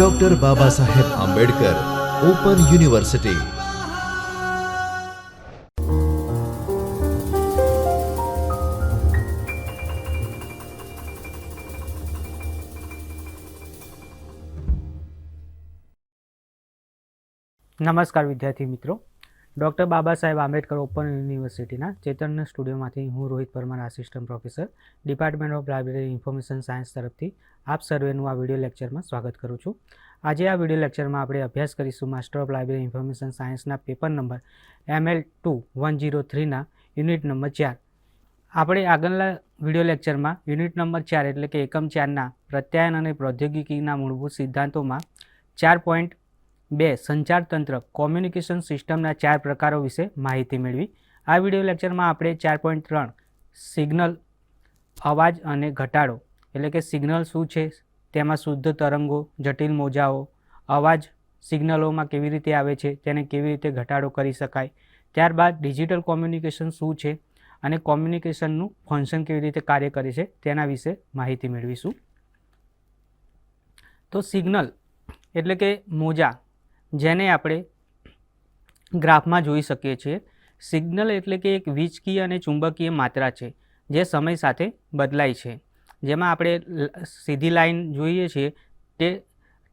Doctor Baba Saheb Ambedkar open university નમસ્કાર વિદ્યાર્થી મિત્રો ડૉક્ટર બાબા સાહેબ આંબેડકર ઓપન યુનિવર્સિટીના ચેતન સ્ટુડિયોમાંથી હું Rohit Parmar, assistant professor, department of library information science તરફથી આપ સર્વેનું આ વીડિયો લેક્ચરમાં સ્વાગત કરું છું. આજે આ વીડિયો લેક્ચરમાં આપણે અભ્યાસ કરીશું માસ્ટર ઓફ લાઇબ્રેરી ઇન્ફોર્મેશન સાયન્સના paper number M L two one zero થ્રીના unit number ચાર. આપણે આગળના વીડિયો લેક્ચરમાં યુનિટ નંબર ચાર એટલે કે એકમ ચારના પ્રત્યાયન અને પ્રૌદ્યોગિકીના મૂળભૂત સિદ્ધાંતોમાં ચાર પોઈન્ટ બે, સંચાર તંત્ર કોમ્યુનિકેશન સિસ્ટમના ચાર પ્રકારો વિશે માહિતી મેળવી. આ વીડિયો લેક્ચરમાં આપણે ચાર પોઈન્ટ ત્રણ સિગ્નલ અવાજ અને ઘટાડો, એટલે કે સિગ્નલ શું છે, તેમાં શુદ્ધ તરંગો, જટિલ મોજાઓ, અવાજ સિગ્નલોમાં કેવી રીતે આવે છે, તેને કેવી રીતે ઘટાડો કરી શકાય, ત્યારબાદ ડિજિટલ કોમ્યુનિકેશન શું છે અને કોમ્યુનિકેશનનું ફંક્શન કેવી રીતે કાર્ય કરે છે, તેના વિશે માહિતી મેળવીશું. તો સિગ્નલ એટલે કે મોજા જેને આપણે ગ્રાફમાં જોઈ શકીએ છીએ. સિગ્નલ એટલે કે એક વીજકીય અને ચુંબકીય માત્રા છે, જે સમય સાથે બદલાય છે. જેમાં આપણે સીધી લાઈન જોઈએ છીએ તે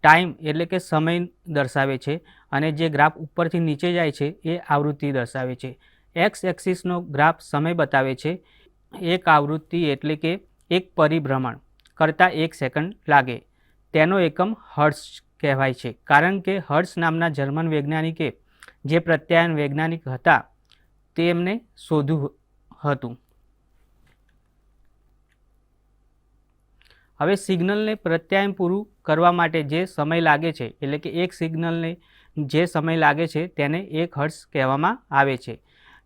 ટાઈમ એટલે કે સમય દર્શાવે છે અને જે ગ્રાફ ઉપરથી નીચે જાય છે એ આવૃત્તિ દર્શાવે છે. એક્સ એક્સિસનો ગ્રાફ સમય બતાવે છે, એક આવૃત્તિ એટલે કે એક પરિભ્રમણ કરતાં એક સેકન્ડ લાગે. તેનો એકમ હર્ટ્ઝ કહેવાય છે. કારણ કે હર્ષ નામના જર્મન વૈજ્ઞાનિકે જે પ્રત્યાયન વૈજ્ઞાનિક હતા, તેમને શોધ્યું હતું. હવે સિગ્નલને પ્રત્યાયન પૂરું કરવા માટે જે સમય લાગે છે, એટલે કે એક સિગ્નલને જે સમય લાગે છે, તેને એક હર્ષ કહેવામાં આવે છે.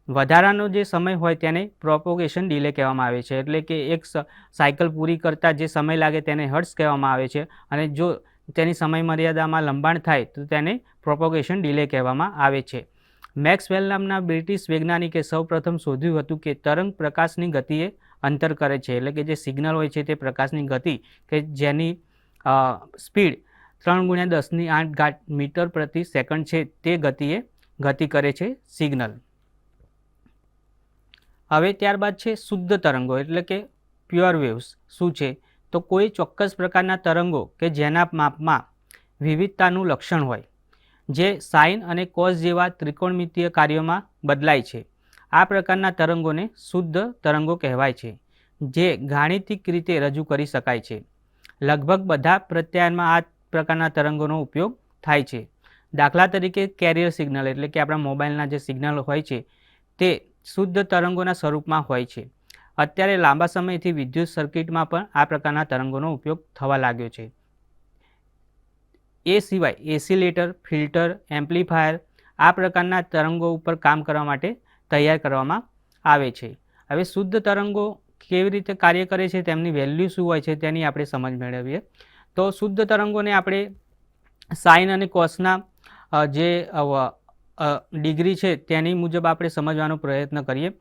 વધારાનો જે સમય હોય તેને પ્રોપોગેશન ડીલે કહેવામાં આવે છે. એટલે કે એક સાયકલ પૂરી કરતાં જે સમય લાગે તેને હર્ષ કહેવામાં આવે છે. અને જો તેની સમય મર્યાદામાં લંબાણ થાય તો તેને પ્રોપોગેશન ડિલે કહેવામાં આવે છે. મેક્સવેલ નામના બ્રિટિશ વૈજ્ઞાનિકે સૌપ્રથમ શોધ્યું હતું કે તરંગ પ્રકાશની ગતિએ અંતર કરે છે. એટલે કે જે સિગ્નલ હોય છે તે પ્રકાશની ગતિ કે જેની સ્પીડ ત્રણ ગુણ્યા દસની આઠ ઘાટ મીટર પ્રતિ સેકન્ડ છે તે ગતિએ ગતિ કરે છે સિગ્નલ. હવે ત્યારબાદ છે શુદ્ધ તરંગો એટલે કે પ્યોર વેવ્સ. શું છે? તો કોઈ ચોક્કસ પ્રકારના તરંગો કે જેના માપમાં વિવિધતાનું લક્ષણ હોય, જે સાઇન અને કોસ જેવા ત્રિકોણમિતીય કાર્યોમાં બદલાય છે. આ પ્રકારના તરંગોને શુદ્ધ તરંગો કહેવાય છે, જે ગાણિતિક રીતે રજૂ કરી શકાય છે. લગભગ બધા પ્રત્યાયનમાં આ પ્રકારના તરંગોનો ઉપયોગ થાય છે. દાખલા તરીકે કેરિયર સિગ્નલ એટલે કે આપણા મોબાઈલના જે સિગ્નલ હોય છે, તે શુદ્ધ તરંગોના સ્વરૂપમાં હોય છે. અત્યારે લાંબા સમયથી વિદ્યુત સર્કિટમાં પણ આ પ્રકારના તરંગોનો ઉપયોગ થવા લાગ્યો છે. એ સિવાય એસિલેટર, ફિલ્ટર, એમ્પ્લીફાયર આ પ્રકારના તરંગો ઉપર કામ કરવા માટે તૈયાર કરવામાં આવે છે. હવે શુદ્ધ તરંગો કેવી રીતે કાર્ય કરે છે, તેમની વેલ્યુ શું હોય છે તેની આપણે સમજ મેળવીએ. તો શુદ્ધ તરંગોને આપણે સાઇન અને કોસના જે ડિગ્રી છે તેની મુજબ આપણે સમજવાનો પ્રયત્ન કરીએ.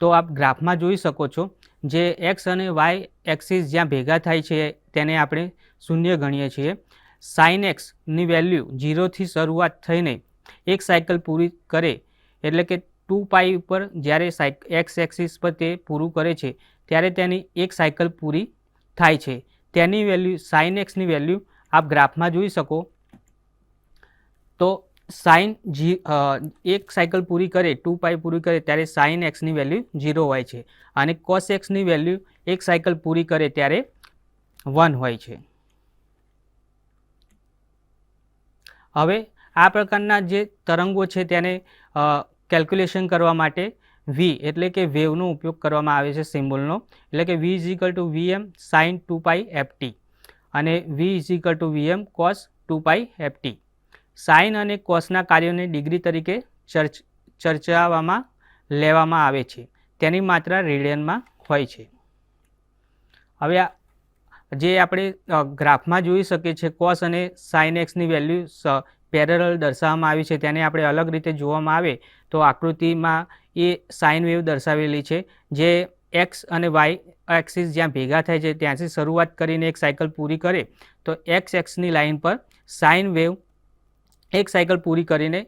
તો આપ ગ્રાફમાં જોઈ શકો છો જે એક્સ અને વાય એક્સિસ જ્યાં ભેગા થાય છે તેને આપણે શૂન્ય ગણીએ છીએ. સાઇન એક્સની વેલ્યુ ઝીરોથી શરૂઆત થઈને એક સાયકલ પૂરી કરે એટલે કે ટુ પાઈ ઉપર જ્યારે સાયક, એક્સ એક્સિસ પર તે પૂરું કરે છે ત્યારે તેની એક સાયકલ પૂરી થાય છે. તેની વેલ્યુ સાઇન એક્સની વેલ્યુ આપ ગ્રાફમાં જોઈ શકો. તો સાઇન જી એક સાયકલ પૂરી કરે, ટુ પાઈ પૂરી કરે, ત્યારે સાઇન એક્સની વેલ્યુ ઝીરો હોય છે. અને કોસ એક્સની વેલ્યુ એક સાયકલ પૂરી કરે ત્યારે વન હોય છે. હવે આ પ્રકારના જે તરંગો છે તેને કેલ્ક્યુલેશન કરવા માટે વી એટલે કે વેવનો ઉપયોગ કરવામાં આવે છે સિમ્બોલનો એટલે કે V is equal to V M sine two pi F અને V is equal to V M cos two pi F T sine અને કોસના કાર્યોને ડિગ્રી તરીકે ચર્ચ, ચર્ચાવામાં લેવામાં આવે છે. તેની માત્રા રેડિયનમાં હોય છે. હવે જે આપણે ગ્રાફમાં જોઈ શકીએ છીએ, કોસ અને સાઇન એક્સની વેલ્યુ પેરેરલ દર્શાવવામાં આવી છે. તેને આપણે અલગ રીતે જોવામાં આવે તો આકૃતિમાં એ સાઇન વેવ દર્શાવેલી છે, જે એક્સ અને વાય એક્સિસ જ્યાં ભેગા થાય છે, ત્યાંથી શરૂઆત કરીને એક સાયકલ પૂરી કરે તો એક્સ એક્સની લાઇન પર સાઇન વેવ એક સાયકલ પૂરી કરીને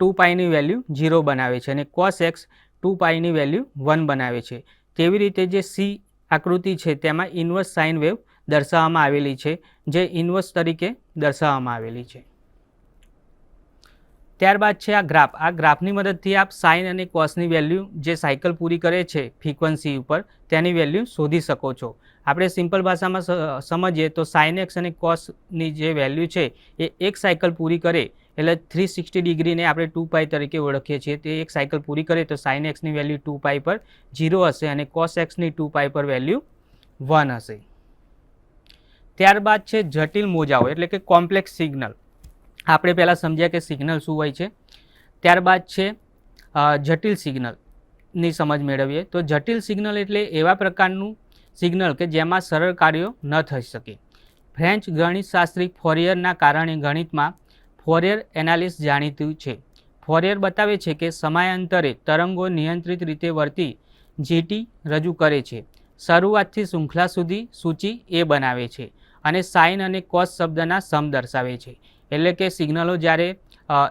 ટુ પાઈની વેલ્યુ ઝીરો બનાવે છે અને કોસ એક્સ ટુ પાઈની વેલ્યુ વન બનાવે છે. તેવી રીતે જે સી આકૃતિ છે તેમાં ઇન્વર્સ સાઇન વેવ દર્શાવવામાં આવેલી છે, જે ઇન્વર્સ તરીકે દર્શાવવામાં આવેલી છે. ત્યારબાદ છે આ ગ્રાફ આ ગ્રાફની મદદથી આપ સાઇન અને કોસની વેલ્યુ જે સાયકલ પૂરી કરે છે ફ્રીક્વન્સી ઉપર, તેની વેલ્યુ શોધી શકો છો. આપણે સિમ્પલ ભાષામાં સમજીએ તો સાઇન એક્સ અને કોસની જે વેલ્યુ છે એ એક સાયકલ પૂરી કરે એટલે થ્રી સિક્સટી ડિગ્રીને આપણે ટુ પાઈ તરીકે ઓળખીએ છીએ. તે એક સાયકલ પૂરી કરે તો સાઇન એક્સની વેલ્યુ ટુ પાઈ પર ઝીરો હશે અને કોસ એક્સની ટુ પાઈ પર વેલ્યુ વન હશે. ત્યારબાદ છે જટિલ મોજાઓ, એટલે કે કોમ્પ્લેક્સ સિગ્નલ આપણે પહેલાં સમજ્યા કે સિગ્નલ શું હોય છે. ત્યારબાદ છે જટિલ સિગ્નલની સમજ મેળવીએ. તો જટિલ સિગ્નલ એટલે એવા પ્રકારનું સિગ્નલ કે જેમાં સરળ કાર્યો ન થઈ શકે. ફ્રેન્ચ ગણિતશાસ્ત્રી ફોરિયરના કારણે ગણિતમાં ફોરિયર એનાલિસ જાણીતું છે. ફોરિયર બતાવે છે કે સમયાંતરે તરંગો નિયંત્રિત રીતે વર્તી જીટી રજૂ કરે છે. શરૂઆતથી શૃંખલા સુધી સૂચિ એ બનાવે છે અને સાઇન અને કોસ શબ્દના સમ દર્શાવે છે. એટલે કે સિગ્નલો જ્યારે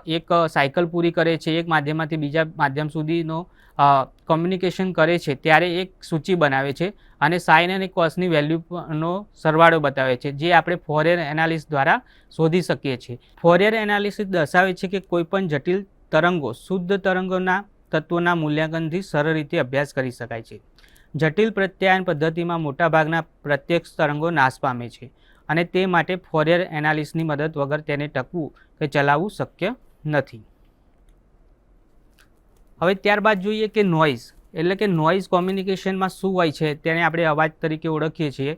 એક સાયકલ પૂરી કરે છે, એક માધ્યમમાંથી બીજા માધ્યમ સુધીનો કોમ્યુનિકેશન કરે છે, ત્યારે એક સૂચિ બનાવે છે અને સાઇન અને કોસની વેલ્યુનો સરવાળો બતાવે છે, જે આપણે ફોરિયર એનાલિસ દ્વારા શોધી શકીએ છીએ. ફોરિયર એનાલિસિસ દર્શાવે છે કે કોઈપણ જટિલ તરંગો શુદ્ધ તરંગોના તત્વોના મૂલ્યાંકનથી સરળ રીતે અભ્યાસ કરી શકાય છે. જટિલ પ્રત્યાયન પદ્ધતિમાં મોટાભાગના પ્રત્યક્ષ તરંગો નાશ પામે છે અને તે માટે ફોરિયર એનાલિસની મદદ વગર તેને ટકવું કે ચલાવવું શક્ય નથી. હવે ત્યારબાદ જોઈએ કે નોઇઝ એટલે કે નોઇઝ કોમ્યુનિકેશનમાં શું હોય છે, તેને આપણે અવાજ તરીકે ઓળખીએ છીએ.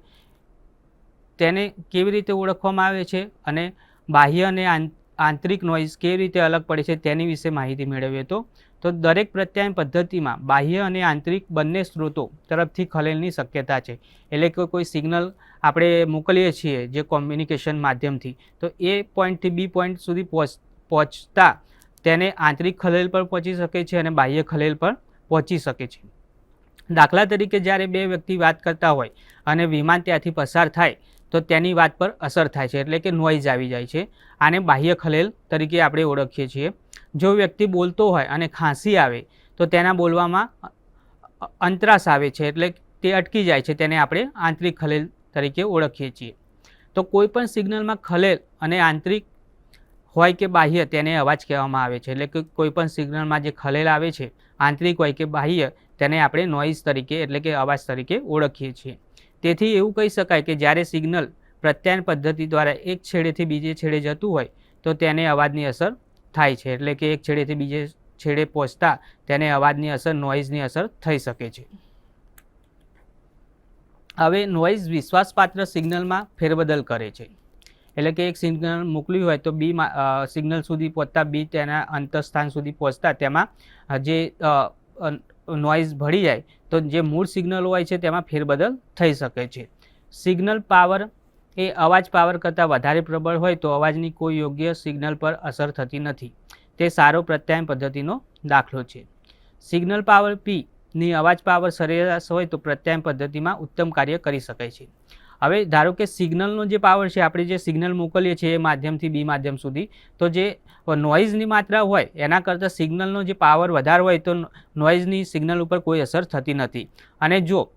તેને કેવી રીતે ઓળખવામાં આવે છે અને બાહ્ય અને આંત- આંતરિક નોઇઝ કેવી રીતે અલગ પડે છે તેની વિશે માહિતી મેળવીએ તો. તો દરેક પ્રત્યાયન પદ્ધતિમાં બાહ્ય અને આંતરિક બંને સ્ત્રોતો તરફથી ખલેલની શક્યતા છે. એટલે કે કોઈ સિગ્નલ આપણે મોકલીએ છીએ જે કોમ્યુનિકેશન માધ્યમથી. તો એ પોઈન્ટથી બી પોઈન્ટ સુધી પહોંચ, પહોંચતા તેને આંતરિક ખલેલ પર પહોંચી શકે છે અને બાહ્ય ખલેલ પર પહોંચી શકે છે. દાખલા તરીકે જ્યારે બે વ્યક્તિ વાત કરતા હોય અને વિમાન ત્યાંથી પસાર થાય, તો તેની વાત પર અસર થાય છે, એટલે કે નોઇઝ આવી જાય છે. આને બાહ્ય ખલેલ તરીકે આપણે ઓળખીએ છીએ. જો વ્યક્તિ બોલતો હોય અને ખાંસી આવે, તો તેના બોલવામાં અંતરાસ આવે છે, એટલે તે અટકી જાય છે, તેને આપણે આંતરિક ખલેલ તરીકે ઓળખીએ છીએ. તો કોઈ પણ સિગ્નલમાં ખલેલ અને આંતરિક હોય કે બાહ્ય તેને અવાજ કહેવામાં આવે છે. એટલે કે કોઈપણ સિગ્નલમાં જે ખલેલ આવે છે, આંતરિક હોય કે બાહ્ય, તેને આપણે નોઇઝ તરીકે એટલે કે અવાજ તરીકે ઓળખીએ છીએ. તેથી એવું કહી શકાય કે જ્યારે સિગ્નલ પ્રત્યાયન પદ્ધતિ દ્વારા એક છેડેથી બીજે છેડે જતું હોય, તો તેને અવાજની અસર થાય છે. એટલે કે એક છેડેથી બીજે છેડે પહોંચતા તેને અવાજની અસર નોઇઝની અસર થઈ શકે છે. હવે નોઇઝ વિશ્વાસપાત્ર સિગ્નલમાં ફેરબદલ કરે છે. એટલે કે એક સિગ્નલ મોકલ્યું હોય તો બી સિગ્નલ સુધી પહોંચતા, બી તેના અંતસ્થાન સુધી પહોંચતા, તેમાં જે નોઇઝ ભળી જાય, તો જે મૂળ સિગ્નલો હોય છે તેમાં ફેરબદલ થઈ શકે છે. સિગ્નલ પાવર એ અવાજ પાવર કરતાં વધારે પ્રબળ હોય તો અવાજની કોઈ યોગ્ય સિગ્નલ પર અસર થતી નથી. તે સારો પ્રત્યાયન પદ્ધતિનો દાખલો છે. સિગ્નલ પાવર પી ની અવાજ પાવર સરેરાશ હોય તો પ્રત્યાયન પદ્ધતિમાં ઉત્તમ કાર્ય કરી શકાય છે. હવે ધારો કે સિગ્નલનો જે પાવર છે, આપણે જે સિગ્નલ મોકલીએ છીએ એ માધ્યમથી, બી માધ્યમ સુધી, તો જે નોઇઝની માત્રા હોય, એના કરતાં સિગ્નલનો જે પાવર વધારે હોય, તો નોઇઝની સિગ્નલ ઉપર કોઈ અસર થતી નથી. અને જો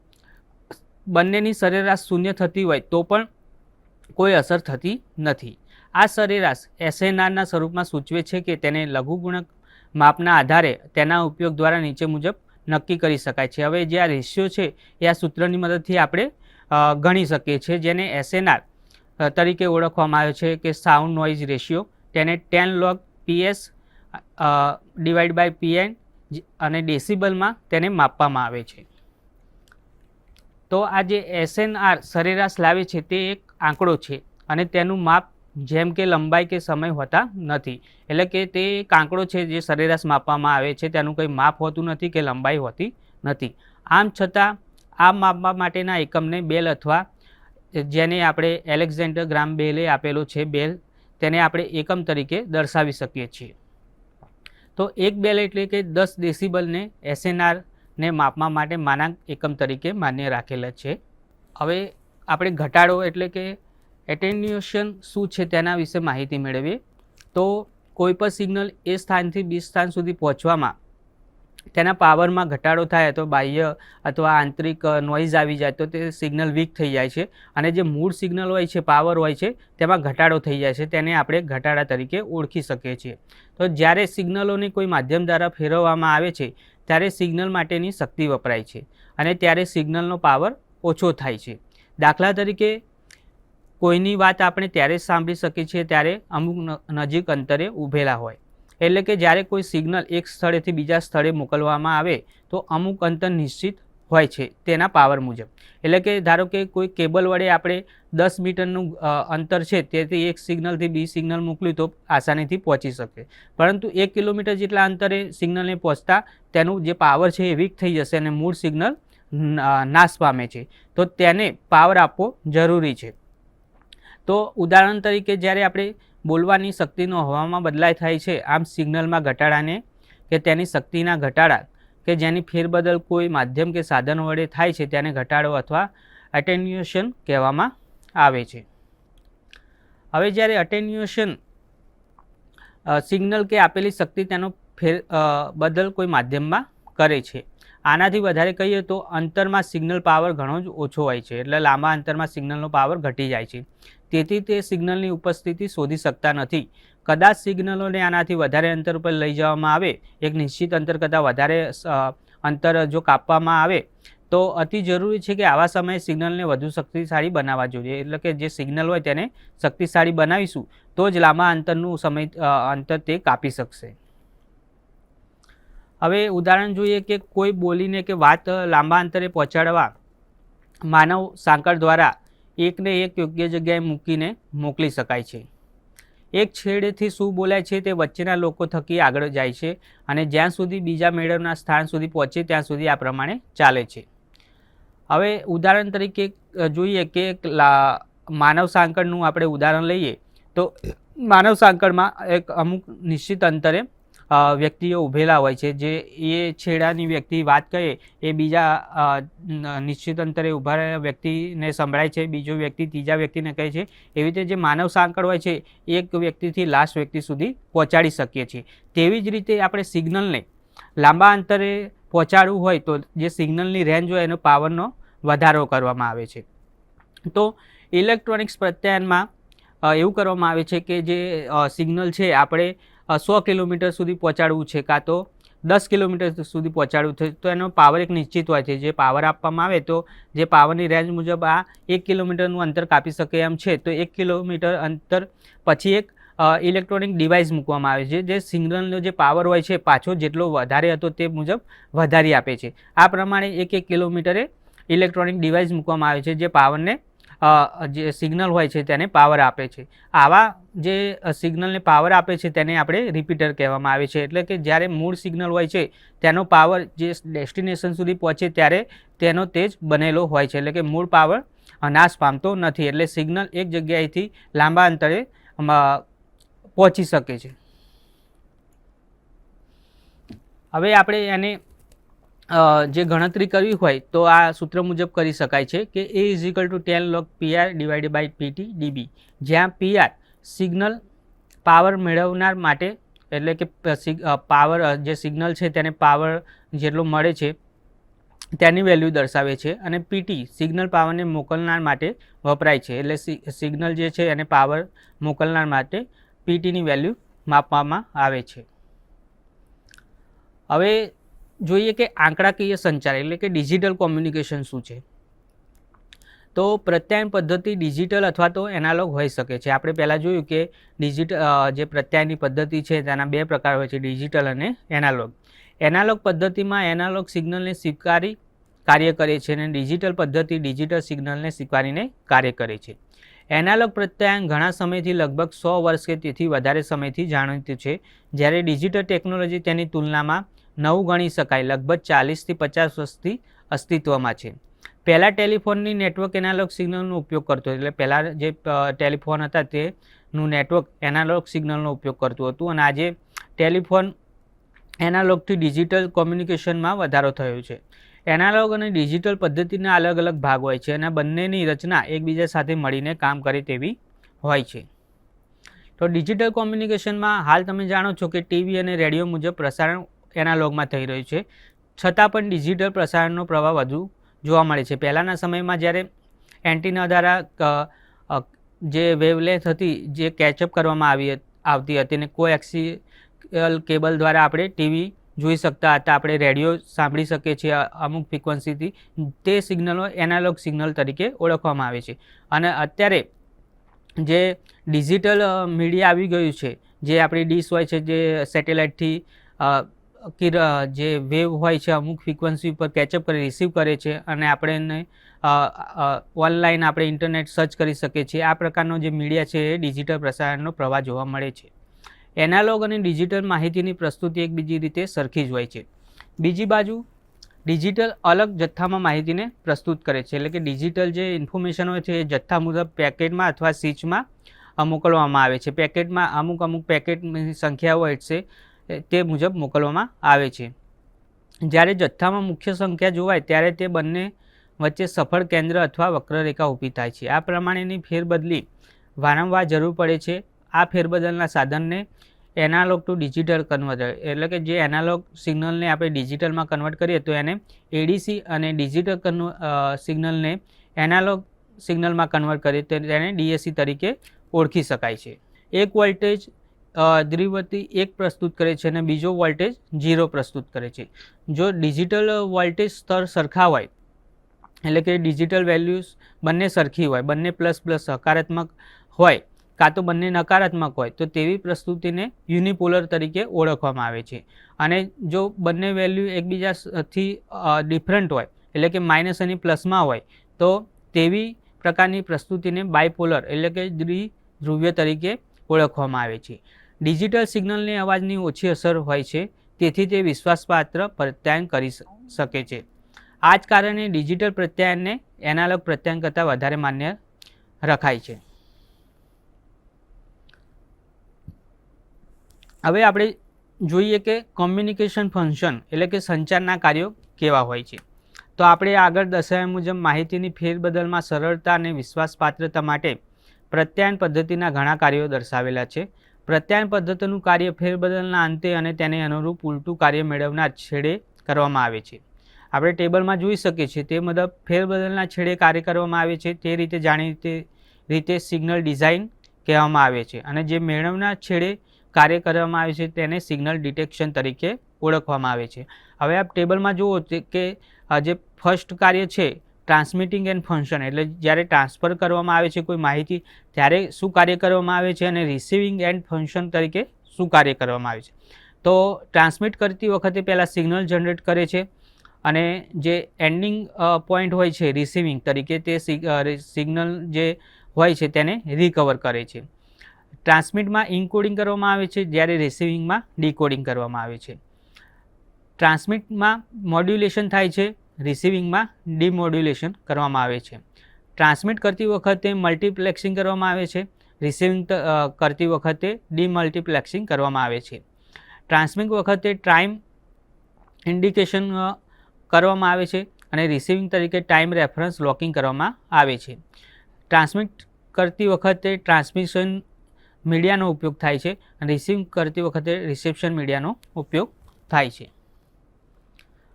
બંનેની સરેરાશ શૂન્ય થતી હોય, તો પણ કોઈ અસર થતી નથી. આ સરેરાશ એસએનઆરના સ્વરૂપમાં સૂચવે છે કે તેને લઘુગુણક માપના આધારે તેના ઉપયોગ દ્વારા નીચે મુજબ નક્કી કરી શકાય છે. હવે જે આ રેશિયો છે, એ આ સૂત્રની મદદથી આપણે ગણી શકીએ છીએ જેને એસએનઆર તરીકે ઓળખવામાં આવે છે, કે સાઉન્ડ નોઇઝ રેશિયો તેને ten log PS divide by PN અને ડેસિબલમાં તેને માપવામાં આવે છે. તો આ જે એસએનઆર સરેરાશ લાવે છે, તે એક આંકડો છે, અને તેનું માપ જેમ કે લંબાઈ કે સમય હોતા નથી. એટલે કે તે એક આંકડો છે, જે સરેરાશ માપવામાં આવે છે, તેનું કંઈ માપ હોતું નથી, કે લંબાઈ હોતી નથી. આમ છતાં આ માપવા માટેના એકમને બેલ અથવા જેને આપણે એલેક્ઝાન્ડર ગ્રામ બેલે આપેલો છે બેલ, તેને આપણે એકમ તરીકે દર્શાવી શકીએ છીએ. તો એક બેલ એટલે કે દસ ડેસિબલને એસએનઆરને માપવા માટે માનાંક એકમ તરીકે માન્ય રાખેલા છે. હવે આપણે ઘટાડો એટલે કે એટેન્યુએશન શું છે તેના વિશે માહિતી મેળવીએ. તો કોઈ પણ સિગ્નલ એ સ્થાનથી બી સ્થાન સુધી પહોંચવામાં તેના પાવરમાં ઘટાડો થાય તો બાહ્ય અથવા આંતરિક નોઇઝ આવી જાય તો તે સિગ્નલ વીક થઈ જાય છે. અને જે મૂળ સિગ્નલ હોય છે પાવર હોય છે, તેમાં ઘટાડો થઈ જાય છે. તેને આપણે ઘટાડા તરીકે ઓળખી શકીએ છીએ. તો જ્યારે સિગ્નલોને કોઈ માધ્યમ દ્વારા ફેરવવામાં આવે છે, ત્યારે સિગ્નલ માટેની શક્તિ વપરાય છે અને ત્યારે સિગ્નલનો પાવર ઓછો થાય છે. દાખલા તરીકે, કોઈની વાત આપણે ત્યારે જ સાંભળી શકીએ છીએ, ત્યારે અમુક નજીક અંતરે ઊભેલા હોય. એટલે કે જ્યારે કોઈ સિગ્નલ એક સ્થળેથી બીજા સ્થળે મોકલવામાં આવે, તો અમુક અંતર નિશ્ચિત હોય છે તેના પાવર મુજબ. એટલે કે ધારો કે કોઈ કેબલ વડે આપણે દસ મીટરનું અંતર છે, તેથી એક સિગ્નલથી બી સિગ્નલ મોકલ્યું તો આસાનીથી પહોંચી શકે. પરંતુ એક કિલોમીટર જેટલા અંતરે સિગ્નલને પહોંચતા તેનું જે પાવર છે એ વીક થઈ જશે અને મૂળ સિગ્નલ નાશ પામે છે. તો તેને પાવર આપવો જરૂરી છે. તો ઉદાહરણ તરીકે જ્યારે આપણે બોલવાની શક્તિનો હવામાં બદલાય થાય છે. આમ સિગ્નલમાં ઘટાડાને કે તેની શક્તિના ઘટાડા કે જેની ફેરબદલ કોઈ માધ્યમ કે સાધન વડે થાય છે તેને ઘટાડો અથવા અટેન્યુએશન કહેવામાં આવે છે. હવે જ્યારે અટેન્યુએશન સિગ્નલ કે આપેલી શક્તિ તેનો ફેર બદલ કોઈ માધ્યમમાં કરે છે. આનાથી વધારે કહીએ તો અંતરમાં સિગ્નલ પાવર ઘણો જ ઓછો હોય છે. એટલે લાંબા અંતરમાં સિગ્નલનો પાવર ઘટી જાય છે. તેથી તે સિગ્નલની ઉપસ્થિતિ શોધી શકતા નથી. કદાચ સિગ્નલોને આનાથી વધારે અંતર ઉપર લઈ જવામાં આવે, એક નિશ્ચિત અંતર કરતાં વધારે અંતર જો કાપવામાં આવે, તો અતિ જરૂરી છે કે આવા સમયે સિગ્નલને વધુ શક્તિશાળી બનાવવા જોઈએ. એટલે કે જે સિગ્નલ હોય તેને શક્તિશાળી બનાવીશું, તો જ લાંબા અંતરનું સમય અંતર તે કાપી શકશે. હવે ઉદાહરણ જોઈએ કે કોઈ બોલીને કે વાત લાંબા અંતરે પહોંચાડવા માનવ સાંકળ દ્વારા એકને એક યોગ્ય જગ્યાએ મૂકીને મોકલી શકાય છે. એક છેડેથી શું બોલાય છે તે વચ્ચેના લોકો થકી આગળ જાય છે અને જ્યાં સુધી બીજા મેળવના સ્થાન સુધી પહોંચે ત્યાં સુધી આ પ્રમાણે ચાલે છે. હવે ઉદાહરણ તરીકે જોઈએ કે માનવ સાંકળનું આપણે ઉદાહરણ લઈએ તો માનવ સાંકળમાં એક અમુક નિશ્ચિત અંતરે વ્યક્તિઓ ઊભેલા હોય છે. જે એ છેડાની વ્યક્તિ વાત કહે એ બીજા નિશ્ચિત અંતરે ઊભા રહેલા વ્યક્તિને સંભળાય છે. બીજો વ્યક્તિ ત્રીજા વ્યક્તિને કહે છે. એવી રીતે જે માનવ સાંકળ હોય છે, એક વ્યક્તિથી લાસ્ટ વ્યક્તિ સુધી પહોંચાડી શકીએ છીએ. તેવી જ રીતે આપણે સિગ્નલને લાંબા અંતરે પહોંચાડવું હોય તો જે સિગ્નલની રેન્જ હોય એનો પાવરનો વધારો કરવામાં આવે છે. તો ઇલેક્ટ્રોનિક્સ પ્રત્યાયનમાં એવું કરવામાં આવે છે કે જે સિગ્નલ છે, આપણે સો કિલોમીટર સુધી પહોંચાડવું છે કાં તો દસ કિલોમીટર સુધી પહોંચાડવું છે. તો એનો પાવર એક નિશ્ચિત હોય છે. જે પાવર આપવામાં આવે તો જે પાવરની રેન્જ મુજબ આ એક કિલોમીટરનું અંતર કાપી શકે એમ છે. તો એક કિલોમીટર અંતર પછી એક ઇલેક્ટ્રોનિક ડિવાઇસ મૂકવામાં આવે છે. જે સિગ્નલનો જે પાવર હોય છે પાછો જેટલો વધારે હતો તે મુજબ વધારી આપે છે. આ પ્રમાણે એક એક કિલોમીટરે ઇલેક્ટ્રોનિક ડિવાઇસ મૂકવામાં આવે છે જે પાવરને જે સિગ્નલ હોય છે તેને પાવર આપે છે. આવા જે સિગ્નલને પાવર આપે છે તેને આપણે રિપીટર કહેવામાં આવે છે. એટલે કે જ્યારે મૂળ સિગ્નલ હોય છે, તેનો પાવર જે ડેસ્ટિનેશન સુધી પહોંચે ત્યારે તેનો તેજ બનેલો હોય છે. એટલે કે મૂળ પાવર નાશ પામતો નથી. એટલે સિગ્નલ એક જગ્યાએથી લાંબા અંતરે પહોંચી શકે છે. હવે આપણે એને જે ગણતરી કરવી હોય તો આ સૂત્ર મુજબ કરી શકાય છે કે A is equal to ten log PR divided by PT dB જ્યાં પીઆર સિગ્નલ પાવર મેળવનાર માટે, એટલે કે પાવર જે સિગ્નલ છે તેને પાવર જેટલો મળે છે, તેની વેલ્યુ દર્શાવે છે અને પીટી સિગ્નલ પાવરને મોકલનાર માટે વપરાય છે. એટલે સિગ્નલ જે છે એને પાવર મોકલનાર માટે પીટીની વેલ્યુ માપવામાં આવે છે. હવે જોઈએ કે આંકડાકીય સંચાર એટલે કે ડિજિટલ કોમ્યુનિકેશન શું છે? તો પ્રત્યાયન પદ્ધતિ ડિજિટલ અથવા તો એનાલોગ હોઈ શકે છે. આપણે પહેલાં જોયું કે ડિજિટલ જે પ્રત્યાયનની પદ્ધતિ છે તેના બે પ્રકાર હોય છે ડિજિટલ અને એનાલોગ એનાલોગ પદ્ધતિમાં એનાલોગ સિગ્નલને સ્વીકારી કાર્ય કરે છે અને ડિજિટલ પદ્ધતિ ડિજિટલ સિગ્નલને સ્વીકારીને કાર્ય કરે છે. એનાલોગ પ્રત્યાયન ઘણા સમયથી લગભગ સો વર્ષ કે તેથી વધારે સમયથી જાણીતું છે. જ્યારે ડિજિટલ ટેકનોલોજી તેની તુલનામાં નવું ગણી શકાય. લગભગ ચાલીસથી પચાસ વર્ષથી અસ્તિત્વમાં છે. પહેલાં ટેલિફોનની નેટવર્ક એનાલોગ સિગ્નલનો ઉપયોગ કરતો એટલે પહેલાં જે ટેલિફોન હતા તેનું નેટવર્ક એનાલોગ સિગ્નલનો ઉપયોગ કરતું હતું. અને આજે ટેલિફોન એનાલોગથી ડિજિટલ કોમ્યુનિકેશનમાં વધારો થયો છે. એનાલોગ અને ડિજિટલ પદ્ધતિના અલગ અલગ ભાગ હોય છે. અને બંનેની રચના એકબીજા સાથે મળીને કામ કરે તેવી હોય છે. તો ડિજિટલ કોમ્યુનિકેશનમાં હાલ તમે જાણો છો કે ટીવી અને રેડિયો મુજબ પ્રસારણ એનાલોગમાં થઈ રહ્યું છે. છતાં પણ ડિજિટલ પ્રસારણનો પ્રવાહ વધુ જોવા મળે છે. પહેલાંના સમયમાં જ્યારે એન્ટીના દ્વારા જે વેવલેન્થ હતી, જે કેચઅપ કરવામાં આવી, આવતી હતી અને કોએક્સિયલ કેબલ દ્વારા આપણે ટીવી જોઈ શકતા હતા, આપણે રેડિયો સાંભળી શકીએ છીએ, અમુક ફ્રિકવન્સીથી, તે સિગ્નલો એનાલોગ સિગ્નલ તરીકે ઓળખવામાં આવે છે. અને અત્યારે જે ડિજિટલ મીડિયા આવી ગયું છે, જે આપણી ડીશ હોય છે, જે સેટેલાઇટથી જે વેવ હોય છે, અમુક ફ્રિકવન્સી ઉપર કેચઅપ કરી રિસીવ કરે છે અને આપણે એને ઓનલાઈન આપણે ઇન્ટરનેટ સર્ચ કરી શકીએ છીએ. આ પ્રકારનો જે મીડિયા છે એ ડિજિટલ પ્રસારણનો પ્રવાહ જોવા મળે છે. એનાલોગ અને ડિજિટલ માહિતીની પ્રસ્તુતિ એકબીજી રીતે સરખી જ હોય છે. બીજી બાજુ ડિજિટલ અલગ જથ્થામાં માહિતીને પ્રસ્તુત કરે છે. એટલે કે ડિજિટલ જે ઇન્ફોર્મેશન હોય છે એ જથ્થા મુજબ પેકેટમાં અથવા સ્વીચમાં મોકલવામાં આવે છે. પેકેટમાં અમુક અમુક પેકેટની સંખ્યા હોય છે તે મુજબ મોકલવામાં આવે છે. જ્યારે જથ્થામાં મુખ્ય સંખ્યા જોવાય ત્યારે તે બંને વચ્ચે સફળ કેન્દ્ર અથવા વક્રરેખા ઊભી થાય છે. આ પ્રમાણેની ફેરબદલી વારંવાર જરૂર પડે છે. આ ફેરબદલના સાધનને એનાલોગ ટુ ડિજિટલ કન્વર્ટર એટલે કે જે એનાલોગ સિગ્નલને આપણે ડિજિટલમાં કન્વર્ટ કરીએ તો એને એડીસી અને ડિજિટલ કન્વ સિગ્નલને એનાલોગ સિગ્નલમાં કન્વર્ટ કરીએ તો તેને ડીએસસી તરીકે ઓળખી શકાય છે. એક વોલ્ટેજ દ્વિવર્તી એક પ્રસ્તુત કરે છે અને બીજો વોલ્ટેજ ઝીરો પ્રસ્તુત કરે છે. જો ડિજિટલ વોલ્ટેજ સ્તર સરખા હોય, એટલે કે ડિજિટલ વેલ્યુઝ બંને સરખી હોય, બંને પ્લસ પ્લસ હકારાત્મક હોય, કાં તો બંને નકારાત્મક હોય, તો તેવી પ્રસ્તુતિને યુનિપોલર તરીકે ઓળખવામાં આવે છે. અને જો બંને વેલ્યુ એકબીજાથી ડિફરન્ટ હોય, એટલે કે માઇનસ અને પ્લસમાં હોય, તો તેવી પ્રકારની પ્રસ્તુતિને બાયપોલર, એટલે કે દ્વિધ્રુવ્ય તરીકે ઓળખવામાં આવે છે. ડિજિટલ સિગ્નલની અવાજની ઓછી અસર હોય છે, તેથી તે વિશ્વાસપાત્ર પ્રત્યાયન કરી શકે છે. આ જ કારણે ડિજિટલ પ્રત્યાયનને એનાલોગ પ્રત્યાયન કરતાં વધારે માન્ય રખાય છે. હવે આપણે જોઈએ કે કોમ્યુનિકેશન ફંક્શન એટલે કે સંચારના કાર્યો કેવા હોય છે. તો આપણે આગળ દર્શાવ્યા મુજબ માહિતીની ફેરબદલમાં સરળતા અને વિશ્વાસપાત્રતા માટે પ્રત્યાયન પદ્ધતિના ઘણા કાર્યો દર્શાવેલા છે. પ્રત્યાયન પદ્ધતિનું કાર્ય ફેરબદલના અંતે અને તેને અનુરૂપ ઉલટું કાર્ય મેળવનાર છેડે કરવામાં આવે છે. આપણે ટેબલમાં જોઈ શકીએ છીએ તે મુજબ ફેરબદલના છેડે કાર્ય કરવામાં આવે છે. તે રીતે જાણીતી રીતે સિગ્નલ ડિઝાઇન કહેવામાં આવે છે અને જે મેળવના છેડે કાર્ય કરવામાં આવે છે તેને સિગ્નલ ડિટેક્શન તરીકે ઓળખવામાં આવે છે. હવે આપ ટેબલમાં જુઓ કે જે ફર્સ્ટ કાર્ય છે ટ્રાન્સમિટિંગ એન્ડ ફંક્શન એટલે જ્યારે ટ્રાન્સફર કરવામાં આવે છે કોઈ માહિતી, ત્યારે શું કાર્ય કરવામાં આવે છે અને રિસીવિંગ એન્ડ ફંક્શન તરીકે શું કાર્ય કરવામાં આવે છે. તો ટ્રાન્સમિટ કરતી વખતે પહેલાં સિગ્નલ જનરેટ કરે છે અને જે એન્ડિંગ પોઈન્ટ હોય છે રિસીવિંગ તરીકે તે સિગ્નલ જે હોય છે તેને રિકવર કરે છે. ટ્રાન્સમિટમાં ઇન્કોડિંગ કરવામાં આવે છે જ્યારે રિસીવિંગમાં ડીકોડિંગ કરવામાં આવે છે. ટ્રાન્સમિટમાં મોડ્યુલેશન થાય છે રિસીવિંગમાં ડિમોડ્યુલેશન કરવામાં આવે છે. ટ્રાન્સમિટ કરતી વખતે મલ્ટીપ્લેક્સિંગ કરવામાં આવે છે. રિસીવિંગ કરતી વખતે ડીમલ્ટીપ્લેક્સિંગ કરવામાં આવે છે. ટ્રાન્સમિટ વખતે ટાઈમ ઇન્ડિકેશન કરવામાં આવે છે અને રિસીવિંગ તરીકે ટાઈમ રેફરન્સ લોકિંગ કરવામાં આવે છે. ટ્રાન્સમિટ કરતી વખતે ટ્રાન્સમિશન મીડિયાનો ઉપયોગ થાય છે અને રિસીવિંગ કરતી વખતે રિસેપ્શન મીડિયાનો ઉપયોગ થાય છે.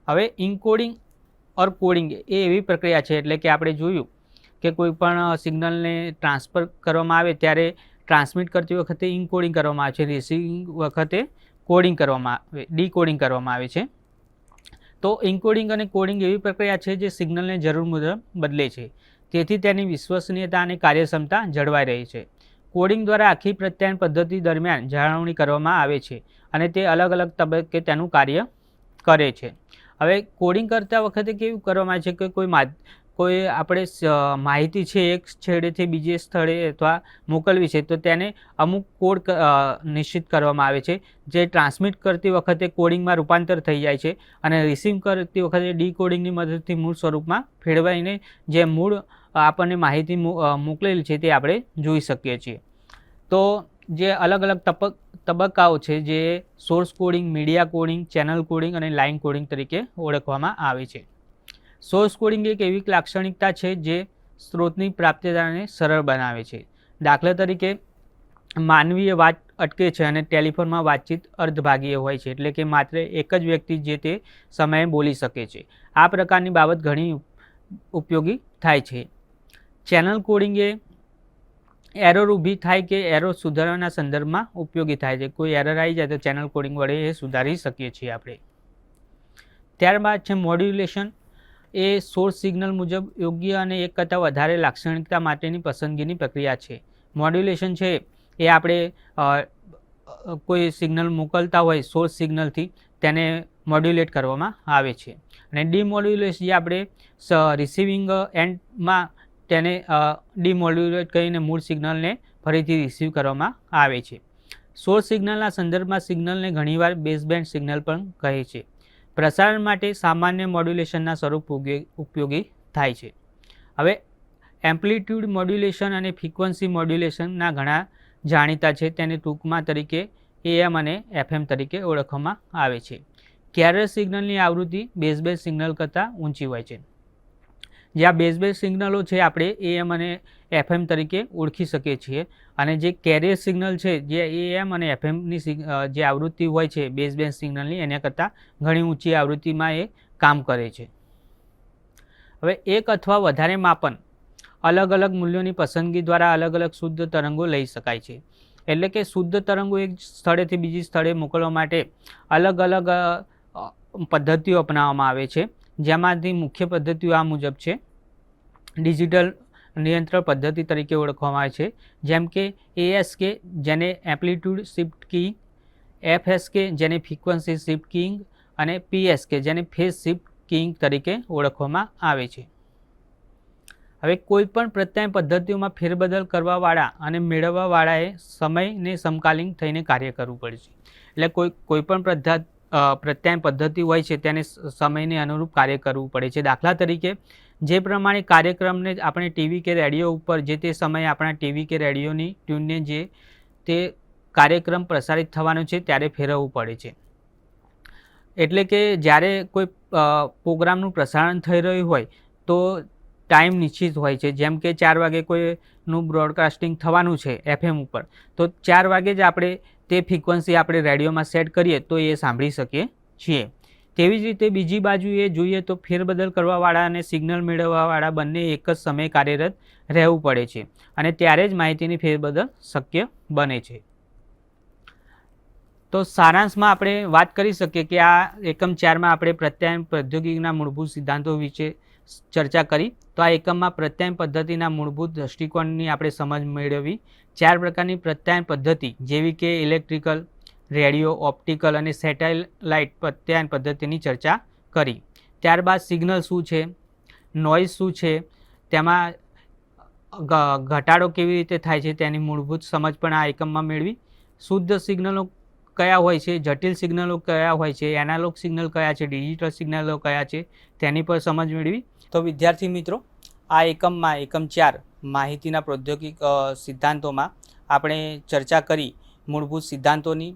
હવે ઇન્કોડિંગ ઓર કોડિંગ એ એવી પ્રક્રિયા છે, એટલે કે આપણે જોયું કે કોઈ પણ સિગ્નલને ટ્રાન્સફર કરવામાં આવે ત્યારે ટ્રાન્સમિટ કરતી વખતે ઇન્કોડિંગ કરવામાં આવે છે, રિસીવિંગ વખતે કોડિંગ કરવામાં આવે, ડીકોડિંગ કરવામાં આવે છે. તો ઇન્કોડિંગ અને કોડિંગ એવી પ્રક્રિયા છે જે સિગ્નલને જરૂર મુજબ બદલે છે. તેથી તેની વિશ્વસનીયતા અને કાર્યક્ષમતા જળવાઈ રહી છે. કોડિંગ દ્વારા આખી પ્રત્યાયન પદ્ધતિ દરમિયાન જાળવણી કરવામાં આવે છે અને તે અલગ અલગ તબક્કે તેનું કાર્ય કરે છે. હવે કોડિંગ કરતા વખતે કેવું કરવામાં આવે છે કે કોઈ કોઈ આપણે માહિતી છે એક છેડેથી બીજે સ્થળે અથવા મોકલવી છે, તો તેને અમુક કોડ નિશ્ચિત કરવામાં આવે છે, જે ટ્રાન્સમિટ કરતી વખતે કોડિંગમાં રૂપાંતર થઈ જાય છે અને રિસીવ કરતી વખતે ડીકોડિંગની મદદથી મૂળ સ્વરૂપમાં ફેરવાઈને જે મૂળ આપણને માહિતી મોકલેલી છે તે આપણે જોઈ શકીએ છીએ. તો જે અલગ અલગ તબક તબક્કાઓ છે જે source coding, media coding, channel coding અને લાઇન કોડિંગ તરીકે ઓળખવામાં આવે છે. સોર્સ કોડિંગ એક એવી લાક્ષણિકતા છે જે સ્ત્રોતની પ્રાપ્યતાને સરળ બનાવે છે. દાખલા તરીકે, માનવીય વાત અટકે છે અને ટેલિફોનમાં વાતચીત અર્ધભાગીય હોય છે, એટલે કે માત્ર એક જ વ્યક્તિ જે તે સમયે બોલી શકે છે. આ પ્રકારની બાબત ઘણી ઉપયોગી થાય છે. ચેનલ કોડિંગ એ એરર ઊભી થાય કે એરર સુધારવાના સંદર્ભમાં ઉપયોગી થાય છે. કોઈ એરર આવી જાય તો ચેનલ કોડિંગ વડે એ સુધારી શકીએ છીએ આપણે. ત્યારબાદ છે મોડ્યુલેશન. એ સોર્સ સિગ્નલ મુજબ યોગ્ય અને એક કરતાં વધારે લાક્ષણિકતા માટેની પસંદગીની પ્રક્રિયા છે. મોડ્યુલેશન છે એ આપણે કોઈ સિગ્નલ મોકલતા હોય સોર્સ સિગ્નલથી તેને મોડ્યુલેટ કરવામાં આવે છે. અને ડીમોડ્યુલેશન જે આપણે રિસીવિંગ એન્ડમાં તેને ડિમોડ્યુલેટ કરીને મૂળ સિગ્નલને ફરીથી રિસીવ કરવામાં આવે છે. સોર્સ સિગ્નલના સંદર્ભમાં સિગ્નલને ઘણીવાર બેઝબેન્ડ સિગ્નલ પણ કહે છે. પ્રસારણ માટે સામાન્ય મોડ્યુલેશનના સ્વરૂપ ઉપયોગી- થાય છે. હવે એમ્પ્લિટ્યૂડ મોડ્યુલેશન અને ફ્રીક્વન્સી મોડ્યુલેશનના ઘણા જાણીતા છે, તેને ટૂંકમાં તરીકે એએમ અને એફએમ તરીકે ઓળખવામાં આવે છે. કેરિયર સિગ્નલની આવૃત્તિ બેઝબેન્ડ સિગ્નલ કરતાં ઊંચી હોય છે? જે આ બેઝ સિગ્નલો છે આપણે એએમ અને એફએમ તરીકે ઓળખી શકીએ છીએ. અને જે કેરિયર સિગ્નલ છે, જે એએમ અને એફએમની જે આવૃત્તિ હોય છે બેઝબેઝ સિગ્નલની એના કરતાં ઘણી ઊંચી આવૃત્તિમાં એ કામ કરે છે. હવે એક અથવા વધારે માપન અલગ અલગ મૂલ્યોની પસંદગી દ્વારા અલગ અલગ શુદ્ધ તરંગો લઈ શકાય છે. એટલે કે શુદ્ધ તરંગો એક સ્થળેથી બીજી સ્થળે મોકલવા માટે અલગ અલગ પદ્ધતિઓ અપનાવવામાં આવે છે. જેમાંથી મુખ્ય પદ્ધતિઓ આ મુજબ છે. ડિજિટલ નિયંત્રણ પદ્ધતિ તરીકે ઓળખવામાં આવે છે. જેમ કે એએસકે જેને એમ્પ્લિટ્યૂડ શિફ્ટ કિંગ એફએસકે જેને ફ્રીક્વન્સી શિફ્ટ કિંગ અને પીએસકે જેને ફેઝ શિફ્ટ કિંગ તરીકે ઓળખવામાં આવે છે. હવે કોઈપણ પણ પદ્ધતિઓમાં ફેરબદલ કરવાવાળા અને મેળવવાવાળાએ સમયને સમકાલીન થઈને કાર્ય કરવું પડે છે. એટલે કોઈ કોઈ પણ પદ્ધત પ્રત્યાયન પદ્ધતિ હોય છે તેને સમયને અનુરૂપ કાર્ય કરવું પડે છે. દાખલા તરીકે, જે પ્રમાણે કાર્યક્રમને આપણે ટીવી કે રેડિયો ઉપર જે તે સમયે આપણા ટીવી કે રેડિયોની ટ્યુનને જે તે કાર્યક્રમ પ્રસારિત થવાનો છે ત્યારે ફેરવવું પડે છે. એટલે કે જ્યારે કોઈ પ્રોગ્રામનું પ્રસારણ થઈ રહ્યું હોય તો ટાઈમ નિશ્ચિત હોય છે. જેમ કે ચાર વાગે કોઈનું બ્રોડકાસ્ટિંગ થવાનું છે એફએમ ઉપર, તો ચાર વાગે જ આપણે તે ફ્રિકવન્સી આપણે રેડિયોમાં સેટ કરીએ તો એ સાંભળી શકીએ છીએ. તેવી જ રીતે બીજી બાજુએ જોઈએ તો ફેરબદલ કરવાવાળા અને સિગ્નલ મેળવવાવાળા બંને એક જ સમયે કાર્યરત રહેવું પડે છે અને ત્યારે જ માહિતીની ફેરબદલ શક્ય બને છે. તો સારાંશમાં આપણે વાત કરી શકીએ કે આ એકમ ચારમાં આપણે પ્રત્યાયન પ્રૌદ્યોગિકના મૂળભૂત સિદ્ધાંતો વિશે ચર્ચા કરી. તો આ એકમમાં પ્રત્યાયન પદ્ધતિના મૂળભૂત દૃષ્ટિકોણની આપણે સમજ મેળવી. ચાર પ્રકારની પ્રત્યાયન પદ્ધતિ, જેવી કે ઇલેક્ટ્રિકલ, રેડિયો, ઓપ્ટિકલ અને સેટેલાઇટ પ્રત્યાયન પદ્ધતિની ચર્ચા કરી. ત્યારબાદ સિગ્નલ શું છે? નોઇઝ શું છે? તેમાં ઘટાડો કેવી રીતે થાય છે? તેની મૂળભૂત સમજ પણ આ એકમમાં મેળવી. શુદ્ધ સિગ્નલો કયા હોય છે, જટિલ સિગ્નલો કયા હોય છે, એનાલોગ સિગ્નલ કયા છે, ડિજિટલ સિગ્નલો કયા છે, તેની પર સમજ મેળવી. તો વિદ્યાર્થી મિત્રો, આ એકમમાં એકમ ચાર માહિતીના પ્રૌદ્યોગિક સિદ્ધાંતોમાં આપણે ચર્ચા કરી મૂળભૂત સિદ્ધાંતોની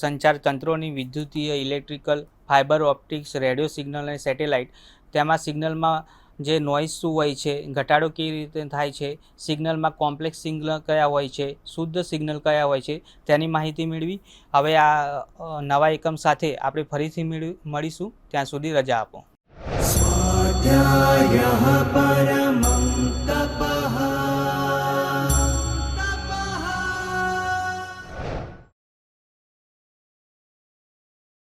સંચાર તંત્રોની, વિદ્યુતીય, electrical, fibre optics, radio signal અને સેટેલાઇટ. તેમાં સિગ્નલમાં જે નોઇઝ શું હોય છે, ઘટાડો કેવી રીતે થાય છે સિગ્નલમાં કોમ્પ્લેક્સ સિગ્નલ કયા હોય છે, શુદ્ધ સિગ્નલ કયા હોય છે, તેની માહિતી મેળવી. હવે આ નવા એકમ સાથે આપણે ફરીથી મળીશું. ત્યાં સુધી રજા આપો. સ્વાધ્યાય